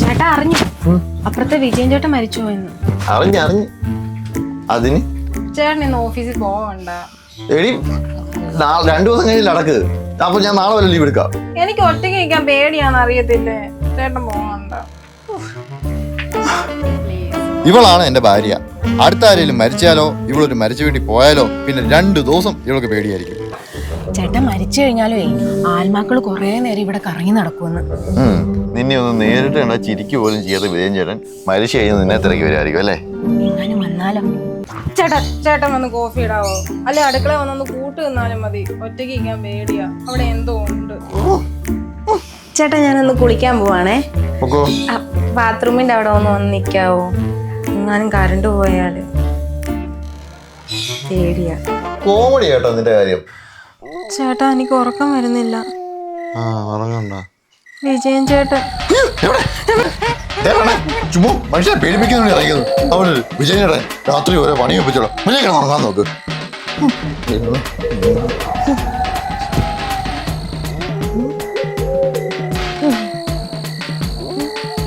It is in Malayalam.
ചേട്ടാ അറിഞ്ഞു? അപ്പുറത്തെ വിജയൻ ചേട്ടൻ മരിച്ചു പോയെന്ന്. അറിഞ്ഞു അറിഞ്ഞു. അതിന്? ചേട്ടൻ ഇന്ന് ഓഫീസിൽ പോവണ്ട. എടി രണ്ടു ദിവസം കഴിഞ്ഞ് നടക്ക് അപ്പൊ ഞാൻ നാളെ വല്ല ലീവ് എടുക്കാം. എനിക്ക് ഒറ്റയ്ക്ക് നിൽക്കാൻ പേടിയാന്ന് അറിയത്തില്ലേ? ചേട്ടൻ പോവണ്ട. ഇവളാണ് എന്റെ ഭാര്യ. അടുത്ത ആരെങ്കിലും മരിച്ചാലോ ഇവളൊരു മരിച്ചു വീട്ടിൽ പോയാലോ പിന്നെ രണ്ടു ദിവസം ഇവൾക്ക് പേടിയായിരിക്കും. ചേട്ടൻ മരിച്ചു കഴിഞ്ഞാലേ ആത്മാക്കൾ കുറെ നേരം ഇവിടെ കറങ്ങി നടക്കുമെന്ന്. നിന്നെ ഒന്ന് നേരിട്ട് കണ്ടാ ചിരിക്കു പോലും ചെയ്യാത്ത വിജയൻ ചേട്ടൻ മരിച്ചു കഴിഞ്ഞാൽ നിന്നെ തിരക്കി വരുമായിരിക്കും അല്ലേ? എങ്ങാനും വന്നാലോ? ചേട്ടാ ചേട്ടൻ വന്ന് കോഫി ഇടാവോ? അല്ലെ അടുക്കള വന്നൊന്ന് കൂട്ട് നിന്നാലും മതി. ഒറ്റയ്ക്ക് ഇരിക്കാൻ പേടിയാ. അവിടെ എന്തോ ഉണ്ട്. ചേട്ടാ ഞാനൊന്ന് കുളിക്കാൻ പോവാണേ. ബാത്റൂമിന്റെ അവിടെ ഒന്ന് വന്ന് നിക്കാവോ? എങ്ങാനും കറണ്ട് പോയാൽ. പേടിയാ. കോമഡി കേട്ടോ നിന്റെ കാര്യം. ചേട്ടാ എനിക്ക് ഉറക്കം വരുന്നില്ല. ആ ഉറങ്ങണ്ട. വിജയൻ ചേട്ടൻ. ചുമ്മാ മനുഷ്യനെ ഇറങ്ങിയത്. രാത്രി ഓരോ പണി ഒപ്പിച്ചോളാം. ഉറങ്ങാൻ നോക്ക്.